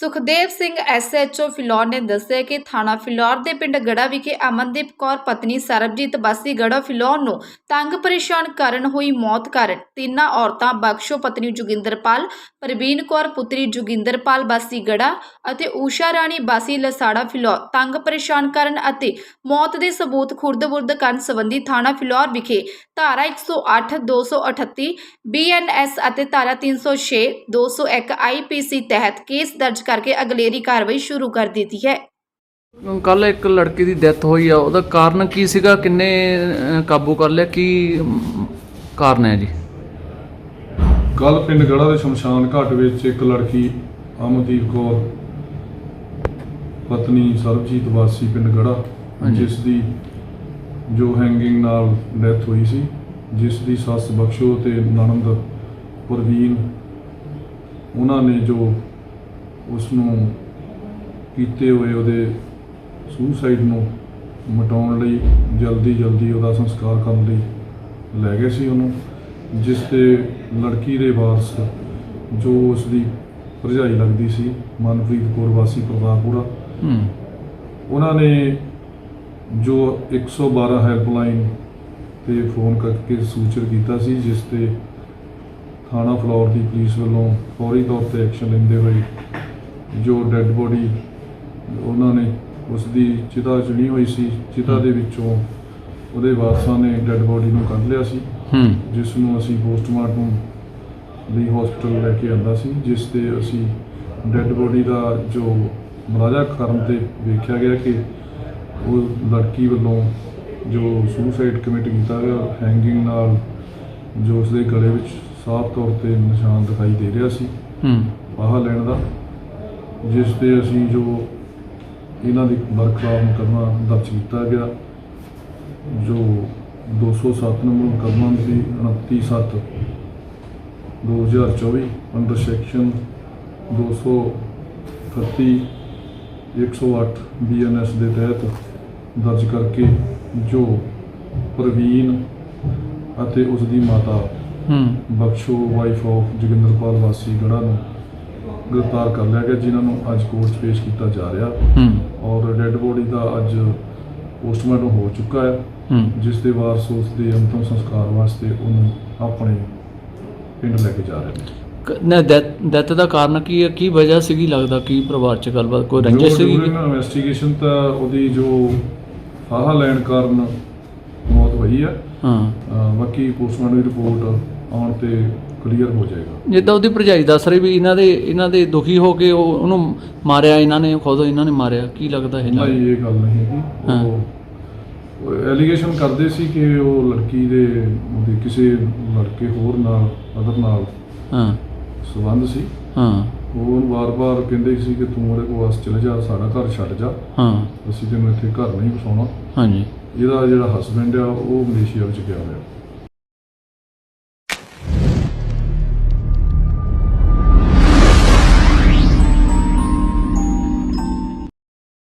Sukhdev Singh SHO Phillaur ਨੇ ਦੱਸਿਆ ਕਿ ਥਾਣਾ ਫਿਲੌਰ ਦੇ ਪਿੰਡ ਗੜਾ ਵਿਖੇ ਅਮਨਦੀਪ ਕੌਰ ਪਤਨੀ ਸਰਬਜੀਤ ਬਾਸੀ ਗੜਾ ਫਿਲੌਰ ਨੂੰ ਤੰਗ ਪਰੇਸ਼ਾਨ ਕਰਨ ਹੋਈ ਮੌਤ ਕਾਰਨ ਤਿੰਨਾਂ ਔਰਤਾਂ ਬਖਸ਼ੋ ਪਤਨੀ ਜੋਗਿੰਦਰਪਾਲ, ਪ੍ਰਵੀਨ ਕੌਰ ਪੁੱਤਰੀ ਜੋਗਿੰਦਰਪਾਲ ਬਾਸੀ ਗੜਾ ਅਤੇ ਊਸ਼ਾ ਰਾਣੀ ਬਾਸੀ ਲਸਾੜਾ ਫਿਲੌਰ ਤੰਗ ਪਰੇਸ਼ਾਨ ਕਰਨ ਅਤੇ ਮੌਤ ਦੇ ਸਬੂਤ ਖੁਰਦ-ਬੁਰਦ ਕਰਨ ਸੰਬੰਧੀ ਥਾਣਾ ਫਿਲੌਰ ਵਿਖੇ ਧਾਰਾ 108 238 ਬੀਐਨਐਸ ਅਤੇ ਧਾਰਾ 306 201 ਆਈਪੀਸੀ ਤਹਿਤ ਕੇਸ ਦਰਜ ਕਰਕੇ ਅਗਲੇਰੀ ਕਾਰਵਾਈ ਸ਼ੁਰੂ ਕਰ ਦਿੱਤੀ ਹੈ। ਕੱਲ ਇੱਕ ਲੜਕੀ ਦੀ ਡੈਥ ਹੋਈ ਆ ਉਹਦਾ ਕਾਰਨ ਕੀ ਸੀਗਾ? ਕਿੰਨੇ ਅਹ, ਕਾਬੂ ਕਰ ਲਿਆ? ਕੀ ਅਮ, ਕਾਰਨ ਹੈ ਜੀ? ਕੱਲ ਪਿੰਡ ਗੜਾ ਦੇ ਸ਼ਮਸ਼ਾਨ ਘਾਟ ਵਿੱਚ ਇੱਕ ਲੜਕੀ ਅਮਨਦੀਪ ਕੌਰ ਪਤਨੀ ਸਰਬਜੀਤ ਵਾਸੀ ਪਿੰਡ ਗੜਾ ਹਾਂਜੀ। ਜਿਸ ਦੀ ਜੋ ਹੈਂਗਿੰਗ ਨਾਲ ਡੈਥ ਹੋਈ ਸੀ ਜਿਸ ਦੀ ਸੱਸ ਬਖਸ਼ੋ ਤੇ ਨਣਦ ਪ੍ਰਵੀਨ ਉਹਨਾਂ ਨੇ ਜੋ ਉਸ ਨੂੰ ਕੀਤੇ ਹੋਏ ਉਹਦੇ ਸੁਸਾਈਡ ਨੂੰ ਮਟਾਉਣ ਲਈ ਜਲਦੀ ਜਲਦੀ ਉਹਦਾ ਸੰਸਕਾਰ ਕਰਨ ਲਈ ਲੈ ਗਏ ਸੀ ਉਹਨੂੰ ਜਿਸ ਤੇ ਲੜਕੀ ਦੇ ਵਾਰਸ ਜੋ ਉਸ ਦੀ ਭਰਜਾਈ ਲੱਗਦੀ ਸੀ ਮਨਪ੍ਰੀਤ ਕੌਰ ਵਾਸੀ ਪ੍ਰਤਾਪਪੁਰਾ। ਹੂੰ। ਉਹਨਾਂ ਨੇ ਜੋ 112 ਹੈਲਪਲਾਈਨ ਤੇ ਫੋਨ ਕਰਕੇ ਸੂਚਰ ਕੀਤਾ ਸੀ ਜਿਸ ਤੇ ਥਾਣਾ ਫਲੋਰ ਦੀ ਪੁਲਿਸ ਵੱਲੋਂ ਫੌਰੀ ਤੌਰ ਤੇ ਐਕਸ਼ਨ ਲੈਂਦੇ ਹੋਏ ਜੋ ਡੈੱਡ ਬੋਡੀ ਉਹਨਾਂ ਨੇ ਉਸ ਦੀ ਚਿਤਾ ਚੁਣੀ ਹੋਈ ਸੀ ਚਿਤਾ ਦੇ ਵਿੱਚੋਂ ਉਹਦੇ ਵਾਰਸਾਂ ਨੇ ਡੈੱਡ ਬੋਡੀ ਨੂੰ ਕੱਢ ਲਿਆ ਸੀ। ਹੂੰ। ਜਿਸ ਨੂੰ ਅਸੀਂ ਪੋਸਟਮਾਰਟਮ ਲਈ ਹਸਪੀਟਲ ਲੈ ਕੇ ਆਂਦਾ ਸੀ ਜਿਸ ਤੇ ਅਸੀਂ ਡੈੱਡ ਬੋਡੀ ਦਾ ਜੋ ਮਰਾਜਾ ਕਰਨ ਤੇ ਵੇਖਿਆ ਗਿਆ ਕਿ ਉਹ ਲੜਕੀ ਵੱਲੋਂ ਜੋ ਸੁਸਾਈਡ ਕਮਿਟ ਕੀਤਾ ਗਿਆ ਹੈਂਗਿੰਗ ਨਾਲ ਜੋ ਉਸਦੇ ਗਲੇ ਵਿੱਚ ਸਾਫ਼ ਤੌਰ ਤੇ ਨਿਸ਼ਾਨ ਦਿਖਾਈ ਦੇ ਰਿਹਾ ਸੀ। ਹੂੰ। ਫਾਹਾ ਲੈਣ ਦਾ ਜਿਸ ਤੇ ਅਸੀਂ ਜੋ ਇਹਨਾਂ ਦੀ ਬਰਖਲਾਫ ਮੁਕੱਦਮਾ ਦਰਜ ਕੀਤਾ ਗਿਆ ਜੋ 207 ਨੰਬਰ ਮੁਕੱਦਮਾ ਸੀ 29 7 2024 ਅੰਡਰ ਸੈਕਸ਼ਨ 231 108 ਬੀਐਨਐਸ ਦੇ ਤਹਿਤ ਦਰਜ ਕਰਕੇ ਜੋ ਪ੍ਰਵੀਨ ਅਤੇ ਉਸ ਦੀ ਮਾਤਾ ਹੂੰ। ਬਖਸ਼ੋ ਵਾਈਫ ਆਫ ਜੋਗਿੰਦਰਪਾਲ ਵਾਸੀ ਗੜਾ ਨੂੰ ਗ੍ਰਿਫਤਾਰ ਕਰ ਲਿਆ ਗਿਆ ਜਿਨ੍ਹਾਂ ਨੂੰ ਅੱਜ ਕੋਰਟ 'ਚ ਪੇਸ਼ ਕੀਤਾ ਜਾ ਰਿਹਾ। ਔਰ ਡੈੱਡ ਬੋਡੀ ਦਾ ਅੱਜ ਪੋਸਟਮਾਰਟਮ ਹੋ ਚੁੱਕਾ ਹੈ। ਜਿਸ ਦੇ ਵਾਰਸ ਉਸ ਦੇ ਅੰਤਮ ਸੰਸਕਾਰ ਵਾਸਤੇ ਉਹਨੂੰ ਆਪਣੇ ਪਿੰਡ ਲੈ ਕੇ ਜਾ ਰਹੇ ਨੇ। ਨਾ ਡੈਥ ਦਾ ਕਾਰਨ ਕੀ ਹੈ? ਕੀ ਵਜ੍ਹਾ ਸੀਗੀ? ਲੱਗਦਾ ਕੀ ਪਰਿਵਾਰ ਚ ਗੱਲਬਾਤ ਕੋਈ ਰੰਜਿਸ਼ ਸੀਗੀ? ਇਨਵੈਸਟੀਗੇਸ਼ਨ ਤਾਂ ਉਹਦੀ ਜੋ ਫਾਹਾ ਲੈਣ ਕਾਰਨ ਮੌਤ ਹੋਈ ਹੈ। ਹਾਂ। ਬਾਕੀ ਪੋਸਟਮਾਰਟਮ ਦੀ ਰਿਪੋਰਟ ਆਉਣ ਤੇ ਕਲੀਅਰ ਹੋ ਜਾਏਗਾ। ਜਿੱਦਾਂ ਉਹਦੀ ਭਰਜਾਈ ਦੱਸ ਰਹੀ ਵੀ ਇਹਨਾਂ ਦੇ ਇਹਨਾਂ ਦੇ ਦੁਖੀ ਹੋ ਕੇ ਉਹ ਉਹਨੂੰ ਮਾਰਿਆ ਇਹਨਾਂ ਨੇ ਖੁਦ ਇਹਨਾਂ ਨੇ ਮਾਰਿਆ। ਕੀ ਲੱਗਦਾ ਹੈ ਨਾਲ ਨਹੀਂ ਇਹ ਗੱਲ ਨਹੀਂ ਹੈਗੀ। ਉਹ ਐਲੀਗੇਸ਼ਨ ਕਰਦੇ ਸੀ ਕਿ ਉਹ ਲੜਕੀ ਦੇ ਉਹਦੇ ਕਿਸੇ ਲੜਕੇ ਹੋਰ ਨਾਲ ਅਦਰ ਨਾਲ ਹਾਂ। ਸੰਬੰਧ ਸੀ। ਹਾਂ। ਉਹ ਉਹਨੂੰ ਵਾਰ-ਵਾਰ ਕਹਿੰਦੇ ਸੀ ਕਿ ਤੂੰ ਉਹਦੇ ਕੋਲ ਵਾਸ ਚਲੇ ਜਾ ਸਾਡਾ ਘਰ ਛੱਡ ਜਾ। ਹਾਂ। ਅਸੀਂ ਤੈਨੂੰ ਇੱਥੇ ਘਰ ਨਹੀਂ ਵਸਾਉਣਾ। ਹਾਂਜੀ। ਇਹਦਾ ਜਿਹੜਾ ਹਸਬੰਡ ਆ ਉਹ ਮਲੇਸ਼ੀਆ ਵਿੱਚ ਗਿਆ ਹੋਇਆ।